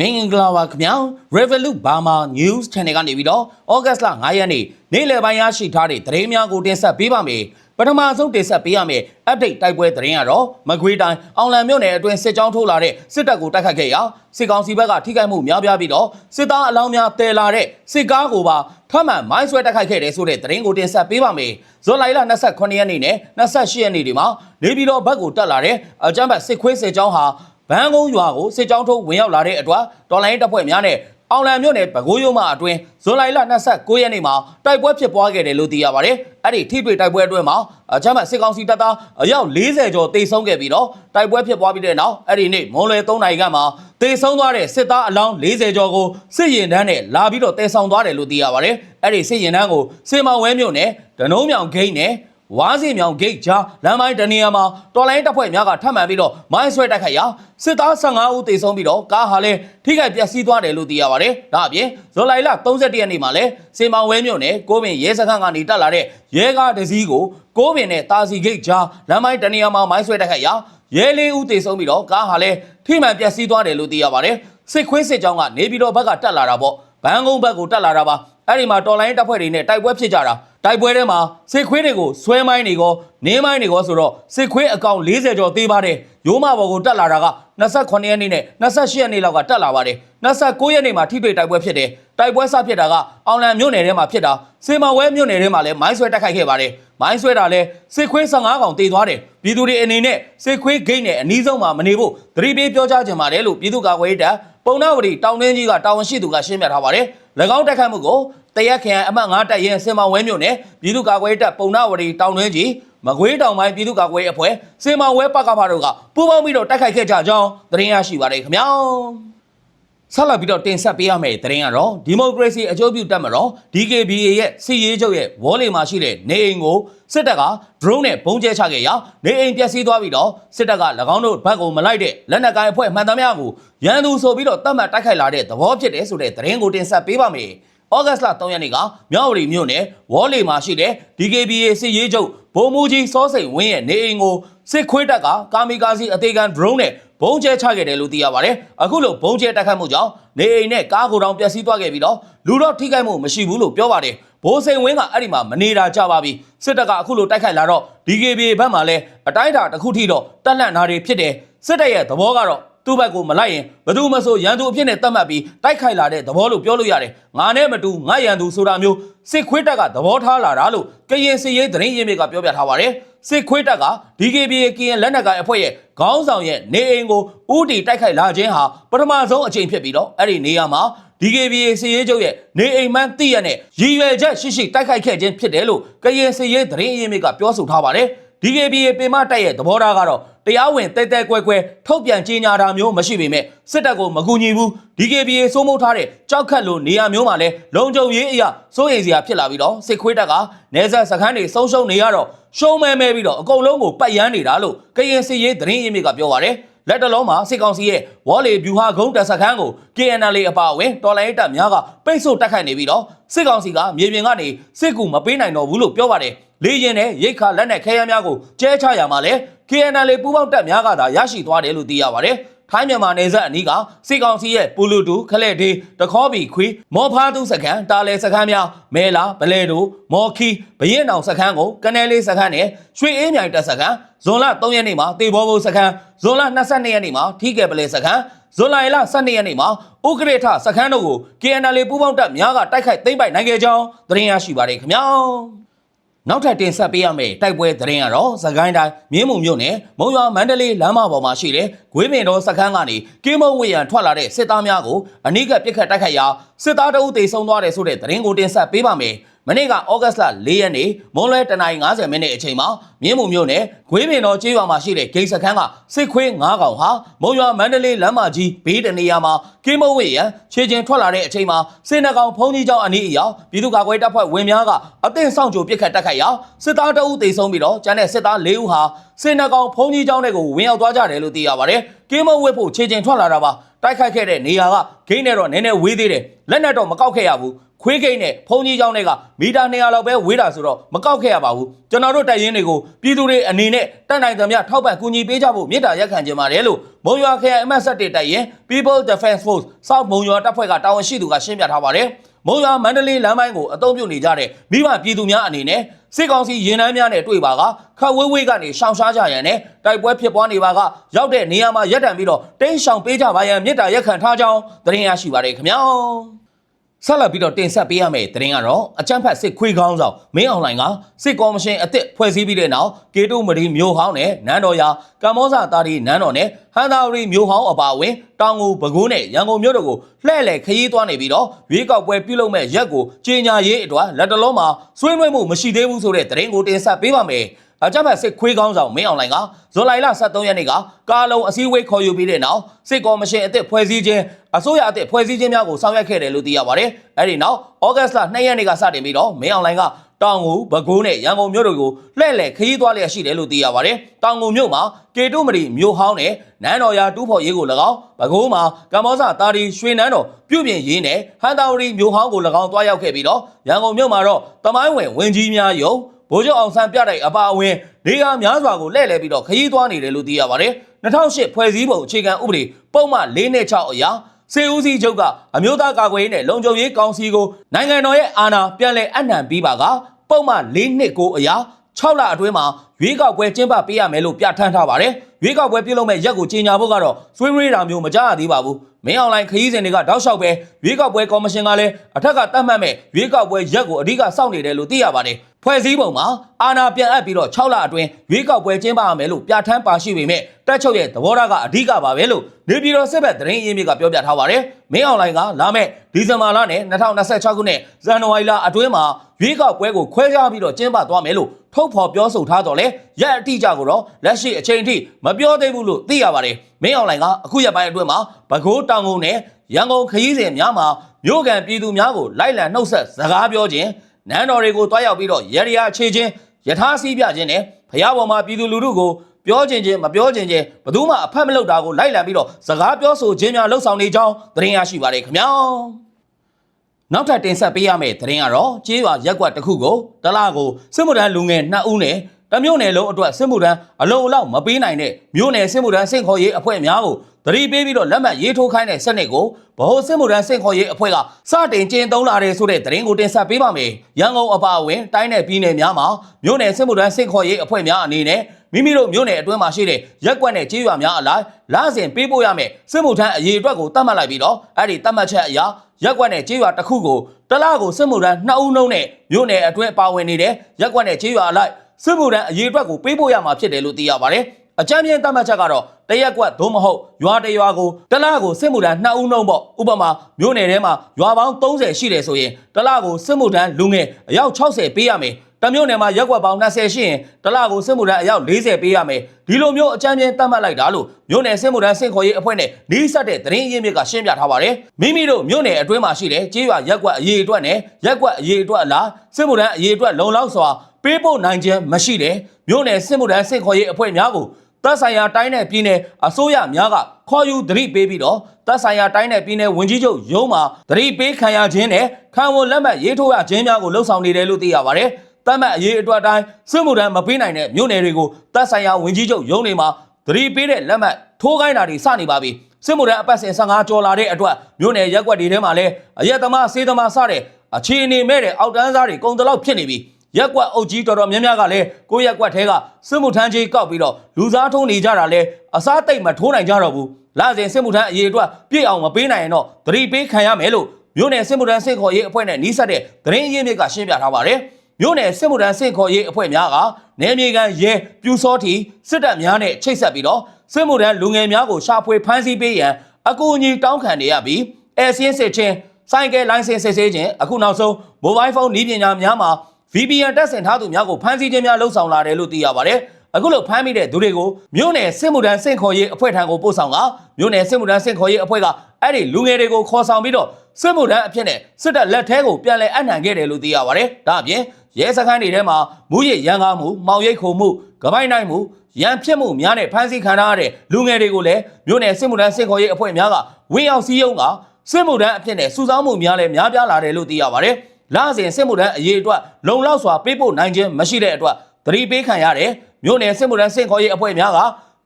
မင်္ဂလာပါခင်ဗျာ Revolut Burma News Channel ကနေပြီးတော့ဩဂတ်လ9ရက်နေ့နေ့လယ်ပိုင်းရရှိထားတဲ့သတင်းများကိုတင်ဆက်ပေးပါမယ်ပထမဆုံးတင်ဆက်ပေးရမယ့် update တိုက်ပွဲသတင်းကတော့မကွေးတိုင်းအောင်လံမြို့နယ်အတွင်းစစ်ကြောင်းထိုးလာတဲ့စစ်တပ်ကိုတိုက်ခတ်ခဲ့ရာစစ်ကောင်စီဘက်ကထိခိုက်မှုများပြားပြီးတော့စစ်သားအလောင်းများတည်လာတဲ့စစ်ကားကိုပါထပ်မံမိုင်းဆွဲတိုက်ခိုက်ခဲ့တဲ့ဆိုတဲ့သတင်းကိုတင်ဆက်ပေးပါမယ်ဇွန်လ29ရက်နေ့နဲ့28ရက်နေ့ဒီမှာနေပြည်တော်ဘက်ကိုတက်လာတဲ့အကြမ်းဖက်စစ်ခွေးစစ်ကြောင်းဟာ ဘန်းကုန်းရွာကိုစစ်ကြောင်းထုတ်ဝင်ရောက်လာတဲ့အတွက်တော်လိုင်းတပ်ဖွဲ့များနဲ့အောင်လံမြို့နယ်ပဲခူးရုံးမှအတွင်းဇွန်လ29ရက်နေ့မှာတိုက်ပွဲဖြစ်ပွားခဲ့တယ်လို့သိရပါတယ်။အဲ့ဒီထိတွေ့တိုက်ပွဲအတွင်းမှာအချမ်းမစစ်ကောင်စီတပ်သားအယောက်40ကျော်တေဆုံးခဲ့ပြီးတော့တိုက်ပွဲဖြစ်ပွားပြီးတဲ့နောက်အဲ့ဒီနေ့မွန်လွယ်3နိုင်ကမှတေဆုံးသွားတဲ့စစ်သားအလောင်း40ကျော်ကိုစစ်ရင်တန်းနဲ့လာပြီးတော့တေဆောင်သွားတယ်လို့သိရပါတယ်။အဲ့ဒီစစ်ရင်တန်းကိုစေမောင်ဝဲမြို့နယ်ဒနုံးမြောင်ဂိတ်နဲ့ ဝါးစီမြောင်ဂိတ်ကြားလမ်းပိုင်းတနေရာမှာတော်လိုင်းတပ်ဖွဲ့များကထပ်မံပြီးတော့မိုင်းဆွဲတိုက်ခိုက်ရာစစ်သား15ဦးသေဆုံးပြီးတော့ကားဟာလည်းထိခိုက်ပျက်စီးသွားတယ်လို့သိရပါတယ်။ဒါအပြင်ဇွန်လ31ရက်နေ့မှာလည်းစေမောင်ဝဲမြို့နယ်ကိုပင်ရဲစခန်းကနေတက်လာတဲ့ရဲကားတစ်စီးကိုကိုပင်နဲ့တာစီဂိတ်ကြားလမ်းပိုင်းတနေရာမှာမိုင်းဆွဲတိုက်ခိုက်ရာရဲလေးဦးသေဆုံးပြီးတော့ကားဟာလည်းထိမှန်ပျက်စီးသွားတယ်လို့သိရပါတယ်။စစ်ခွေးစစ်ကြောင်းကနေပြည်တော်ဘက်ကတက်လာတာပေါ့ဘန်းကုန်းဘက်ကိုတက်လာတာပါအဲ့ဒီမှာတော်လိုင်းတပ်ဖွဲ့တွေနဲ့တိုက်ပွဲဖြစ်ကြတာ တိုက်ပွဲထဲမှာစစ်ခွေးတွေကိုဆွဲမိုင်းတွေကောနင်းမိုင်းတွေကောဆိုတော့စစ်ခွေးအကောင်40ကျော်သေးပါတယ်ရိုးမဘော်ကိုတက်လာတာက28ရက်နေ့နဲ့28ရက်နေ့လောက်ကတက်လာပါတယ်29ရက်နေ့မှာထိတွေ့တိုက်ပွဲဖြစ်တယ်တိုက်ပွဲစဖြစ်တာကအောင်လံမြို့နယ်ထဲမှာဖြစ်တာစေမဝဲမြို့နယ်ထဲမှာလည်းမိုင်းဆွဲတိုက်ခိုက်ခဲ့ပါတယ်မိုင်းဆွဲတာလည်းစစ်ခွေး15ကောင်တေသွားတယ်ပြည်သူတွေအနေနဲ့စစ်ခွေးဂိတ်နဲ့အနီးဆုံးမှာမနေဖို့သတိပေးပြောကြားကြပါတယ်လို့ပြည်သူ့ကာကွယ်ရေးတပ်ပုံနာဝတီတောင်တွင်းကြီးကတာဝန်ရှိသူကရှင်းပြထားပါတယ်၎င်းတက်ခတ်မှုကို တရက်ခရိုင်အမှတ်9တပ်ရင်စင်မောင်ဝဲမြို့နယ်ပြည်သူ့ကာကွယ်ရေးတပ်ပုံနာဝတီတောင်တွင်းကြီးမကွေးတောင်ပိုင်းပြည်သူ့ကာကွယ်ရေးအဖွဲ့စင်မောင်ဝဲပကဖာတို့ကပူးပေါင်းပြီးတော့တိုက်ခိုက်ခဲ့ကြကြောင်းသတင်းရရှိပါတယ်ခင်ဗျာဆက်လက်ပြီးတော့တင်ဆက်ပေးရမယ့်သတင်းကတော့ဒီမိုကရေစီအကျိုးပြုတပ်မတော် DKBA ရဲ့စီရေးချုပ်ရဲ့ဝေါ်လီမှာရှိတဲ့နေအိမ်ကိုစစ်တပ်က drone နဲ့ပုံကျဲချခဲ့ရာနေအိမ်ပျက်စီးသွားပြီးတော့စစ်တပ်က၎င်းတို့ဘက်ကိုမလိုက်တဲ့လက်နက်ကိုင်အဖွဲ့မှန်သမျှကိုရန်သူဆိုပြီးတော့တတ်မှတ်တိုက်ခိုက်လာတဲ့သဘောဖြစ်တယ်ဆိုတဲ့သတင်းကိုတင်ဆက်ပေးပါမယ်။ ဩဂတ်လ3ရက်နေ့ကမြောက်ဝတီမြို့နယ်ဝေါ်လီမှာရှိတဲ့ DKBA စစ်ရေးချုပ်ဗိုလ်မှူးကြီးစောစိန်ဝင်းရဲ့နေအိမ်ကိုစစ်ခွေးတပ်ကကာမီကာစီအသေးခံ drone နဲ့ဘုံကျဲချခဲ့တယ်လို့သိရပါတယ်။အခုလိုဘုံကျဲတိုက်ခတ်မှုကြောင့်နေအိမ်နဲ့ကားကိုယ်တောင်ပျက်စီးသွားခဲ့ပြီးတော့လူတော့ထိခိုက်မှုမရှိဘူးလို့ပြောပါတယ်။ဘိုးစိန်ဝင်းကအဲ့ဒီမှာမနေတာကြပါပြီ။စစ်တပ်ကအခုလိုတိုက်ခိုက်လာတော့ DKBA ဘက်မှာလည်းအတိုင်းအတာတစ်ခုထိတော့တက်လှန့်တာတွေဖြစ်တယ်။စစ်တပ်ရဲ့သဘောကတော့ သူ့ဘက်ကိုမလိုက်ရင်ဘယ်သူမှဆိုရန်သူအဖြစ်နဲ့တတ်မှတ်ပြီးတိုက်ခိုက်လာတဲ့သဘောလို့ပြောလို့ရတယ်။ငါနဲ့မတူငါရန်သူဆိုတာမျိုးစစ်ခွေးတပ်ကသဘောထားလာတာလို့ကရင်စစ်ရေးသတင်းရင်းမြစ်ကပြောပြထားပါတယ်။စစ်ခွေးတပ်က DKBA ကရင်လက်နက်ကိုင်အဖွဲ့ရဲ့ခေါင်းဆောင်ရဲ့နေအိမ်ကိုဥတီတိုက်ခိုက်လာခြင်းဟာပထမဆုံးအကြိမ်ဖြစ်ပြီးတော့အဲ့ဒီနေရာမှာ DKBA စစ်ရေးချုပ်ရဲ့နေအိမ်မှန်းတိရနဲ့ရည်ရွယ်ချက်ရှိရှိတိုက်ခိုက်ခဲ့ခြင်းဖြစ်တယ်လို့ကရင်စစ်ရေးသတင်းရင်းမြစ်ကပြောဆိုထားပါတယ်။ DKBA ပင်မတက်ရဲ့သဘောထားကတော့ တရားဝင်တဲတဲကွဲကွဲထုတ်ပြန်ကြေညာတာမျိုးမရှိပေမဲ့စစ်တပ်ကိုမကူညီဘူး DKBA စိုးမိုးထားတဲ့ကြောက်ခတ်လိုနေရာမျိုးမှာလဲလုံခြုံရေးအရာစိုးရိမ်စရာဖြစ်လာပြီးတော့စစ်ခွေးတပ်ကနေဆက်စခန်းတွေဆုံးရှုံးနေရတော့ရှုံးမဲမဲပြီးတော့အကုန်လုံးကိုပတ်ရမ်းနေတာလို့ကရင်စစ်ရေးသတင်းရင်းမြစ်ကပြောပါတယ်လက်တလုံးမှာစစ်ကောင်စီရဲ့ဝေါ်လီဗျူဟာဂုံးတပ်စခန်းကို KNL အပါအဝင်တော်လိုင်းတပ်များကပိတ်ဆို့တိုက်ခိုက်နေပြီးတော့စစ်ကောင်စီကမြေပြင်ကနေစစ်ကူမပေးနိုင်တော့ဘူးလို့ပြောပါတယ် လေရင်နဲ့ရိတ်ခါလက်နဲ့ခဲယမ်းများကိုကျဲချရမှာလဲ KNL ပူးပေါင်းတပ်များကသာရရှိသွားတယ်လို့သိရပါတယ်ထိုင်းမြန်မာနယ်စပ်အနီးကစစ်ကောင်စီရဲ့ပူလူတူခလက်ဒေးတခေါဘီခွေမော်ဖားသူစခန်းတာလဲစခန်းများမဲလာဗလဲတိုမော်ခီဘရင်အောင်စခန်းကိုကနယ်လေးစခန်းနဲ့ရွှေအေးမြိုင်တပ်စခန်းဇွန်လ3ရက်နေ့မှာတေဘောဘုံစခန်းဇွန်လ22ရက်နေ့မှာထီးကဲပလဲစခန်းဇွန်လလ12ရက်နေ့မှာဥက္ကရေထစခန်းတို့ကို KNL ပူးပေါင်းတပ်များကတိုက်ခိုက်သိမ်းပိုက်နိုင်ခဲ့ကြောင်းသတင်းရရှိပါတယ်ခင်ဗျာ နောက်ထပ်တင်ဆက်ပေးရမယ့်တိုက်ပွဲသတင်းကတော့သခိုင်းတိုင်းမြင်းမုံမြို့နယ်မုံရွာမန္တလေးလမ်းမပေါ်မှာရှိတဲ့ဂွေးပင်တော်စခန်းကနေကင်းမုံဝေရန်ထွက်လာတဲ့စစ်သားများကိုအနိကပစ်ခတ်တိုက်ခိုက်ရာစစ်သားတအုပ်တေဆုံးသွားတယ်ဆိုတဲ့သတင်းကိုတင်ဆက်ပေးပါမယ်။ မနေ့ကဩဂတ်လ၄ရက်နေ့မွန်းလွဲတနာရီ90မိနစ်အချိန်မှာမြင်းမုံမြို့နယ်ဂွေးပင်တော်ကျေးရွာမှာရှိတဲ့ဂိတ်စခန်းကစစ်ခွေး9កောင်ဟာမုံရွာမန္တလေးလမ်းမကြီးဘေးတနေရာမှာကင်းမုံဝေရန်ခြေကျင်ထွက်လာတဲ့အချိန်မှာစစ်နှကောင်ဖုံးကြီးကျောင်းအနီးအရောက်ပြည်သူ့ကာကွယ်တပ်ဖွဲ့ဝင်များကအသင့်ဆောင်ကြိုပစ်ခတ်တိုက်ခိုက်ရာစစ်သားတအုပ်တေဆုံးပြီးတော့ကျန်တဲ့စစ်သား၄ဦးဟာစစ်နှကောင်ဖုံးကြီးကျောင်းတွေကိုဝင်ရောက်သွားကြတယ်လို့သိရပါတယ်။ကင်းမုံဝေဖို့ခြေကျင်ထွက်လာတာပါတိုက်ခိုက်ခဲ့တဲ့နေရာကဂိမ်းနဲ့တော့နည်းနည်းဝေးသေးတယ်လက်နက်တော့မကောက်ခဲ့ရဘူး ခွေးဂိမ်းနဲ့ဖုန်ကြီးကျောင်းတွေကမီတာ200လောက်ပဲဝေးတာဆိုတော့မကောက်ခဲ့ရပါဘူးကျွန်တော်တို့တိုက်ရင်တွေကိုပြည်သူတွေအနေနဲ့တက်နိုင်သမျှထောက်ပံ့ကူညီပေးကြဖို့မြစ်တာရက်ခံကြပါတယ်လို့မုံရွာခရိုင်အမတ်ဆက်တေတိုက်ရင် People Defense Force စောက်မုံရွာတပ်ဖွဲ့ကတာဝန်ရှိသူကရှင်းပြထားပါတယ်မုံရွာမန္တလေးလမ်းပိုင်းကိုအုံပြုနေကြတဲ့မိဘပြည်သူများအနေနဲ့စစ်ကောင်စီရင်နှမ်းများနဲ့တွေ့ပါကခတ်ဝေးဝေးကနေရှောင်ရှားကြရန်နဲ့တိုက်ပွဲဖြစ်ပွားနေပါကရောက်တဲ့နေရာမှာရပ်တံပြီးတော့တင်းရှောင်ပေးကြပါရန်မြစ်တာရက်ခံထားကြောင်းသတင်းရရှိပါတယ်ခင်ဗျာ ဆက်လက်ပြီးတော့တင်ဆက်ပေးရမယ့်သတင်းကတော့အကြမ်းဖက်စစ်ခွေးကောင်းဆောင်မင်းအွန်လိုင်းကစစ်ကော်မရှင်အသစ်ဖွဲ့စည်းပြီးတဲ့နောက်ကေတုမရီမျိုးဟောင်းနဲ့နန်းတော်ရာကမ္ဘောဇာတာဒီနန်းတော်နဲ့ဟန်သာရီမျိုးဟောင်းအပါအဝင်တောင်ငူပဲခူးနဲ့ရန်ကုန်မြို့တို့ကိုလှည့်လည်ခရီးသွားနေပြီးတော့ရွေးကောက်ပွဲပြုလုပ်မဲ့ရက်ကိုကြေညာရေးအတွက်လက်တလုံးမှာဆွေးနွေးမှုမရှိသေးဘူးဆိုတဲ့သတင်းကိုတင်ဆက်ပေးပါမယ်အကြမ်းဖက်စစ်ခွေးကောင်းဆောင်မင်းအွန်လိုင်းကဇွန်လ23ရက်နေ့ကကားလုံးအစည်းအဝေးခေါ်ယူပြီးတဲ့နောက်စစ်ကော်မရှင်အသစ်ဖွဲ့စည်းခြင်း အစိုးရအသစ်ဖွဲ့စည်းခြင်းများကိုဆောင်ရွက်ခဲ့တယ်လို့သိရပါတယ်။အဲဒီနောက်ဩဂတ်စ်လ2ရက်နေ့ကစတင်ပြီးတော့မင်းအွန်လိုင်းကတောင်ငူပဲခူးနဲ့ရန်ကုန်မြို့တို့ကိုလှည့်လည်ခရီးသွားလျက်ရှိတယ်လို့သိရပါတယ်။တောင်ငူမြို့မှာကေတုမရီမြို့ဟောင်းနဲ့နန်းတော်ရာတူးဖော်ရေးကို၎င်းပဲခူးမှာကမ္ဘောဇတာဒီရွှေနန်းတော်ပြုပြင်ရေးနဲ့ဟန်တာဝရီမြို့ဟောင်းကို၎င်းတွားရောက်ခဲ့ပြီးတော့ရန်ကုန်မြို့မှာတော့တမိုင်းဝင်ဝင်ကြီးများယုံဗိုလ်ချုပ်အောင်ဆန်းပြတိုက်အပါအဝင်နေရာများစွာကိုလှည့်လည်ပြီးတော့ခရီးသွားနေတယ်လို့သိရပါတယ်။2008ဖွဲ့စည်းပုံအခြေခံဥပဒေပုံမှန်၄နဲ့6အရာ စေဦးစီးချုပ်ကအမျိုးသားကာကွယ်ရေးနဲ့လုံခြုံရေးကောင်စီကိုနိုင်ငံတော်ရဲ့အာဏာပြန်လည်အနှံပြီးပါကပုံမှန်၄နှစ်ကိုအရာ 6လအတွင်းမှာရွေးကောက်ပွဲကျင်းပပေးရမယ်လို့ပြဋ္ဌာန်းထားပါတယ်။ရွေးကောက်ပွဲပြုလုပ်မဲ့ရက်ကိုကြီးညာဖို့ကတော့ဆွေးနွေးတာမျိုးမကြားရသေးပါဘူး။မင်းအွန်လိုင်းခရီးစဉ်တွေကတောက်လျှောက်ပဲရွေးကောက်ပွဲကော်မရှင်ကလည်းအထက်ကတတ်မှတ်မဲ့ရွေးကောက်ပွဲရက်ကိုအဓိကစောင့်နေတယ်လို့သိရပါတယ်။ဖွဲ့စည်းပုံမှာအာဏာပြန်အပ်ပြီးတော့6လအတွင်းရွေးကောက်ပွဲကျင်းပရမယ်လို့ပြဋ္ဌာန်းပါရှိပေမဲ့တက်ချုပ်ရဲ့သဘောထားကအဓိကပါပဲလို့နေပြည်တော်စစ်ဘက်သတင်းရင်းမြစ်ကပြောပြထားပါတယ်။မင်းအွန်လိုင်းကလာမဲ့ဒီဇင်ဘာလနဲ့2026ခုနှစ်ဇန်နဝါရီလအတွင်းမှာရွေးကောက်ပွဲကိုခွဲခြားပြီးတော့ကျင်းပသွားမယ်လို့ ထုတ်ဖော်ပြောဆိုထားတော့လေရက်အတိအကျကိုတော့လက်ရှိအချိန်အထိမပြောသေးဘူးလို့သိရပါတယ်။မင်းအွန်လိုင်းကအခုရက်ပိုင်းအတွင်းမှာပဲခူးတောင်ကုန်နဲ့ရန်ကုန်ခရီးစဉ်များမှာမြို့ကန်ပြည်သူများကိုလိုက်လံနှုတ်ဆက်စကားပြောခြင်းနန်းတော်တွေကိုတွားရောက်ပြီးတော့ရရအခြေချင်းယထာစီးပြခြင်းနဲ့ဖျားပေါ်မှာပြည်သူလူထုကိုပြောခြင်းချင်းမပြောခြင်းချင်းဘယ်သူမှအဖက်မလုပ်တာကိုလိုက်လံပြီးတော့စကားပြောဆိုခြင်းများလှုပ်ဆောင်နေကြောင်းသတင်းရရှိပါတယ်ခင်ဗျာ နောက်ထပ်တင်ဆက်ပေးရမယ့်သတင်းကတော့ကျေးရွာရက်ကွက်တစ်ခုကိုတလားကိုစစ်မှုထမ်းလူငယ်2ဦးနဲ့ တမျိုးနယ်လုံးအတွက်စစ်မှုထမ်းအလုံးအလောက်မပေးနိုင်တဲ့မျိုးနယ်စစ်မှုထမ်းစင့်ခေါ်ရေးအဖွဲ့များကိုသတိပေးပြီးတော့လက်မှတ်ရေးထိုးခိုင်းတဲ့စနစ်ကိုဗဟိုစစ်မှုထမ်းစင့်ခေါ်ရေးအဖွဲ့ကစတင်ကျင်းသုံးလာတဲ့ဆိုတဲ့သတင်းကိုတင်ဆက်ပေးပါမယ်။ရန်ကုန်အပါအဝင်တိုင်းနယ်ပြည်နယ်များမှာမြို့နယ်စစ်မှုထမ်းစင့်ခေါ်ရေးအဖွဲ့များအနေနဲ့မိမိတို့မြို့နယ်အတွင်းမှာရှိတဲ့ရက်ကွက်နဲ့ကြေးရွာများအလိုက်လစဉ်ပေးပို့ရမယ်စစ်မှုထမ်းအရေးအတွက်ကိုတတ်မှတ်လိုက်ပြီးတော့အဲ့ဒီတတ်မှတ်ချက်အရရက်ကွက်နဲ့ကြေးရွာတစ်ခုကိုတစ်လကိုစစ်မှုထမ်း2ဦးနှုန်းနဲ့မြို့နယ်အတွင်းပါဝင်နေတဲ့ရက်ကွက်နဲ့ကြေးရွာအလိုက် စစ်မှုထမ်းအရေးအတွက်ကိုပေးပို့ရမှာဖြစ်တယ်လို့သိရပါတယ်။အကြမ်းမြင့်တတ်မှတ်ချက်ကတော့တရက်ကွက်သို့မဟုတ်ရွာတရွာကိုတစ်လကိုစစ်မှုထမ်း2ဦးနှုန်းပေါ့ဥပမာမြို့နယ်ထဲမှာရွာပေါင်း30ရှိတယ်ဆိုရင်တစ်လကိုစစ်မှုထမ်းလူငယ်အယောက်60ပေးရမယ် တမျိုးနယ်မှာရက်ကွက်ပေါင်း20ရှိရင်တစ်လကိုစစ်မှုထမ်းအယောက်40ပေးရမယ်ဒီလိုမျိုးအကြမ်းမြင့်တတ်မှတ်လိုက်တာလို့မြို့နယ်စစ်မှုထမ်းစင်ခေါ်ရေးအဖွဲ့နဲ့နှီးဆက်တဲ့သတင်းရင်းမြစ်ကရှင်းပြထားပါတယ်မိမိတို့မြို့နယ်အတွင်းမှာရှိတဲ့ကြေးရွာရက်ကွက်အရေးအတွက်နဲ့ရက်ကွက်အရေးအတွက်အလားစစ်မှုထမ်းအရေးအတွက်လုံလောက်စွာပေးပို့နိုင်ခြင်းမရှိတဲ့မြို့နယ်စစ်မှုထမ်းစင်ခေါ်ရေးအဖွဲ့များကိုတပ်ဆိုင်ရာတိုင်းနယ်ပြည်နယ်အစိုးရများကခေါ်ယူသတိပေးပြီးတော့တပ်ဆိုင်ရာတိုင်းနယ်ပြည်နယ်ဝန်ကြီးချုပ်ရုံးမှာသတိပေးခံရခြင်းနဲ့ခံဝန်လက်မှတ်ရေးထိုးရခြင်းများကိုလှုံ့ဆော်နေတယ်လို့သိရပါ တယ်။တပ်မှတ်အရေးအတွက်တိုင်းစစ်မှုထမ်းမပေးနိုင်တဲ့မြို့နယ်တွေကိုတပ်ဆိုင်ရာဝန်ကြီးချုပ်ရုံးတွေမှာသတိပေးတဲ့လက်မှတ်ထိုးခိုင်းတာတွေစနေပါပြီ။စစ်မှုထမ်းအပတ်စဉ်15ကျော်လာတဲ့အတွက်မြို့နယ်ရက်ကွက်တွေထဲမှာလည်းအရက်သမားစေးသမားစတဲ့အခြေအနေမဲ့တဲ့အောက်တန်းစားတွေကုန်တလောက်ဖြစ်နေပြီ။ရက်ကွက်အုပ်ကြီးတော်တော်များများကလည်းကိုယ့်ရက်ကွက်ထဲကစစ်မှုထမ်းကြီးကောက်ပြီးတော့လူစားထုံးနေကြတာလဲအစားတိတ်မထိုးနိုင်ကြတော့ဘူးလာစဉ်စစ်မှုထမ်းအရေးအတွက်ပြည့်အောင်မပေးနိုင်ရင်တော့သတိပေးခံရမယ်လို့မြို့နယ်စစ်မှုထမ်းစင့်ခေါ်ရေးအဖွဲ့နဲ့နှီးစပ်တဲ့သတင်းရင်းမြစ်ကရှင်းပြထားပါတယ် မြို့နယ်စစ်မှုထမ်းစင့်ခေါ်ရေးအဖွဲ့များကနယ်မြေကန်ရဲပြူစောတီစစ်တပ်များနဲ့ချိတ်ဆက်ပြီးတော့စစ်မှုထမ်းလူငယ်များကိုရှာဖွေဖမ်းဆီးပေးရန်အကူအညီတောင်းခံနေရပြီးအဲစင်းစစ်ချင်းဆိုင်ကယ်လိုင်းစင်စစ်ဆေးခြင်းအခုနောက်ဆုံးမိုဘိုင်းဖုန်းနည်းပညာများမှာ VPN တက်ဆင်ထားသူများကိုဖမ်းဆီးခြင်းများလှုံ့ဆော်လာတယ်လို့သိရပါတယ်။အခုလိုဖမ်းမိတဲ့သူတွေကိုမြို့နယ်စစ်မှုထမ်းစင့်ခေါ်ရေးအဖွဲ့ထံကိုပို့ဆောင်ကမြို့နယ်စစ်မှုထမ်းစင့်ခေါ်ရေးအဖွဲ့ကအဲ့ဒီလူငယ်တွေကိုခေါ်ဆောင်ပြီးတော့စစ်မှုထမ်းအဖြစ်နဲ့စစ်တပ်လက်ထဲကိုပြန်လည်အနှံခဲ့တယ်လို့သိရပါတယ်။ဒါအပြင် ရဲစခန်းတွေထဲမှာမူရစ်ရန်ကားမှု၊မောင်ရိပ်ခုံမှု၊ကပိုင်နိုင်မှုရန်ဖြစ်မှုများနဲ့ဖမ်းဆီးခံရတဲ့လူငယ်တွေကိုလည်းမြို့နယ်စစ်မှုထမ်းစစ်ခေါ်ရေးအဖွဲ့များကဝင်းအောင်စည်းရုံးကစစ်မှုထမ်းအဖြစ်နဲ့စုဆောင်းမှုများလည်းများပြားလာတယ်လို့သိရပါတယ်။လစဉ်စစ်မှုထမ်းအရေးအတွက်လုံလောက်စွာပေးပို့နိုင်ခြင်းမရှိတဲ့အတွက်သတိပေးခံရတယ်။မြို့နယ်စစ်မှုထမ်းစစ်ခေါ်ရေးအဖွဲ့များက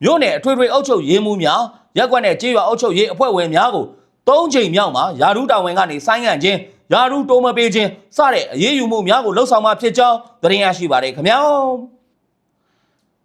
မြို့နယ်အထွေထွေအုပ်ချုပ်ရေးမှူးများရက်ကွက်နဲ့ကြေးရွာအုပ်ချုပ်ရေးအဖွဲ့ဝင်များကိုသုံးချိန်မြောက်မှာယာရုတာဝန်ကနေဆိုင်းငံ့ခြင်း ယာရုတိုးမပေးခြင်းစတဲ့အရေးယူမှုများကိုလှုံ့ဆော်မှာဖြစ်ကြောင်းသတင်းရရှိပါတယ်ခင်ဗျာ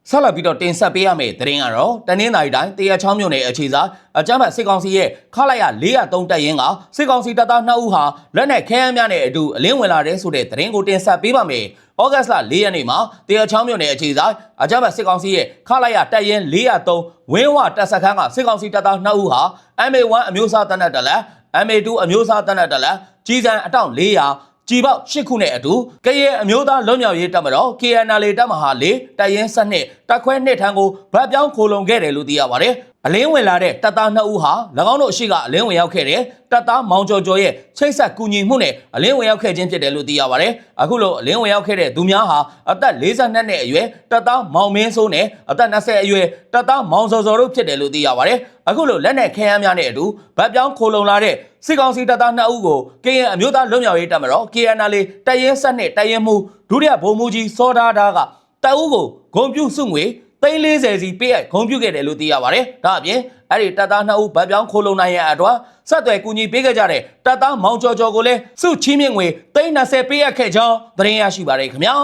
ဆက်လက်ပြီးတော့တင်ဆက်ပေးရမယ့်သတင်းကတော့တနင်္သာရီတိုင်းတရချောင်းမြို့နယ်အခြေစားအကြမ်းဖက်စစ်ကောင်စီရဲ့ခလိုက်ရ403တပ်ရင်းကစစ်ကောင်စီတပ်သား2ဦးဟာလက်နက်ခဲယမ်းများနဲ့အတူအလင်းဝင်လာတဲ့ဆိုတဲ့သတင်းကိုတင်ဆက်ပေးပါမယ်။ဩဂတ်စ်လ4ရက်နေ့မှာတရချောင်းမြို့နယ်အခြေစားအကြမ်းဖက်စစ်ကောင်စီရဲ့ခလိုက်ရတပ်ရင်း403ဝင်းဝတပ်စခန်းကစစ်ကောင်စီတပ်သား2ဦးဟာ MA1 အမျိုးအစားတပ်နက်တလက် MA2 အမျိုးအစားတပ်နက်တလက်ကြီးစံအတောင့်400ကြည်ပေါက်၈ခုနဲ့အတူကရဲအမျိုးသားလွတ်မြောက်ရေးတပ်မတော် KNL တပ်မဟာ၄တပ်ရင်းစနစ်တပ်ခွဲနှစ်ထံကိုဗတ်ပြောင်းခိုလုံခဲ့တယ်လို့သိရပါတယ်။ အလင်းဝင်လာတဲ့တပ်သား2ဦးဟာ၎င်းတို့အရှိကအလင်းဝင်ရောက်ခဲ့တဲ့တပ်သားမောင်ကျော်ကျော်ရဲ့ချိတ်ဆက်ကူညီမှုနဲ့အလင်းဝင်ရောက်ခဲ့ခြင်းဖြစ်တယ်လို့သိရပါတယ်။အခုလိုအလင်းဝင်ရောက်ခဲ့တဲ့သူများဟာအသက်42နှစ်အရွယ်တပ်သားမောင်မင်းစိုးနဲ့အသက်20အရွယ်တပ်သားမောင်စောစောတို့ဖြစ်တယ်လို့သိရပါတယ်။အခုလိုလက်နက်ခဲယမ်းများနဲ့အတူဗတ်ပြောင်းခိုလုံလာတဲ့စစ်ကောင်စီတပ်သား2ဦးကို KN အမျိုးသားလွတ်မြောက်ရေးတပ်မတော် KNL တပ်ရင်းဆက်နဲ့တပ်ရင်းမှုဒုတိယဗိုလ်မှူးကြီးစောဒါဒါကတပ်ဦးကိုဂုံပြုစုငွေ 340စီပေးအပ်ဂုံပြုခဲ့တယ်လို့သိရပါတယ်။ဒါအပြင်အဲ့ဒီတပ်သား2ဦးဗတ်ပြောင်းခိုလုံနိုင်ရန်အတွက်ဆက်သွယ်ကူညီပေးခဲ့ကြတဲ့တပ်သားမောင်ကျော်ကျော်ကိုလည်းစုချီးမြှင့်ငွေ320ပေးအပ်ခဲ့ကြောင်းသတင်းရရှိပါတယ်ခင်ဗျာ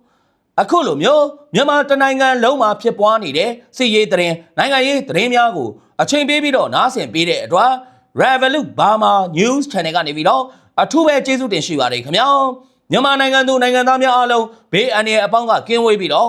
။အခုလိုမျိုးမြန်မာတနိုင်ငံလုံးမှာဖြစ်ပွားနေတဲ့စစ်ရေးသတင်းနိုင်ငံရေးသတင်းများကိုအချိန်ပေးပြီးတော့နားဆင်ပေးတဲ့အတွက် Revolut Burma News Channel ကနေပြီးတော့အထူးပဲကျေးဇူးတင်ရှိပါတယ်ခင်ဗျာမြန်မာနိုင်ငံသူနိုင်ငံသားများအားလုံးဘေးအန္တရာယ်အပေါင်းကကင်းဝေးပြီးတော့